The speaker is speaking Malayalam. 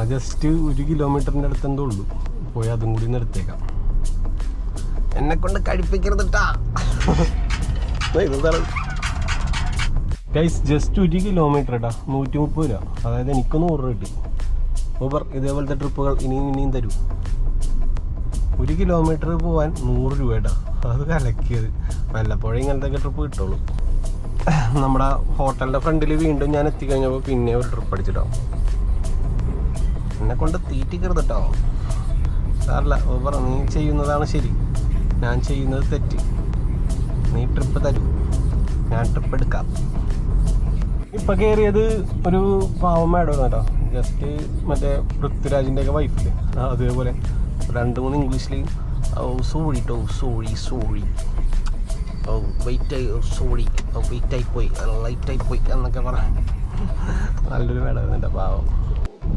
ആ ജസ്റ്റ് ഒരു കിലോമീറ്ററിന്റെ അടുത്ത് എന്തോ ഉള്ളൂ. പോയി അതും കൂടി നിർത്തേക്കാം എന്നെ കൊണ്ട് കഴിപ്പിക്കരുതിട്ടാ ഗൈസ് ജസ്റ്റ് ഒരു കിലോമീറ്റർ ഇട്ടാ നൂറ്റി മുപ്പത് രൂപ. അതായത് എനിക്ക് നൂറ് രൂപ കിട്ടി. ഊബർ ഇതേപോലത്തെ ട്രിപ്പുകൾ ഇനിയും ഇനിയും തരൂ. ഒരു കിലോമീറ്റർ പോകാൻ നൂറ് രൂപ ഇട്ടാ അത് കലക്കിയത്. വല്ലപ്പോഴും ഇങ്ങനത്തെ ട്രിപ്പ് കിട്ടുള്ളൂ. നമ്മുടെ ഹോട്ടലിന്റെ ഫ്രണ്ടിൽ വീണ്ടും ഞാൻ എത്തിക്കഴിഞ്ഞപ്പോൾ പിന്നെ ഒരു ട്രിപ്പ് അടിച്ചിട്ടോ. എന്നെ കൊണ്ട് തീറ്റിക്കരുത് കേട്ടോ സാറില്ല ഊബർ നീ ചെയ്യുന്നതാണ് ശരി. ഞാൻ ചെയ്യുന്നത് തെറ്റ്. നീ ട്രിപ്പ് തരൂ. ഞാൻ ട്രിപ്പ് എടുക്കാം. ഇപ്പൊ കയറിയത് ഒരു പാവം കേട്ടോ. ജസ്റ്റ് മറ്റേ പൃഥ്വിരാജിന്റെ ഒക്കെ വൈഫിൽ അതേപോലെ. രണ്ട് മൂന്ന് ഇംഗ്ലീഷിൽ ഓ sorry to sorry sorry oh wait ആയി. ഓ വെയിറ്റ് ആയി പോയി. ലൈറ്റ് ആയി പോയി എന്നൊക്കെ പറ. നല്ലൊരു മേഡം എന്റെ പാവം.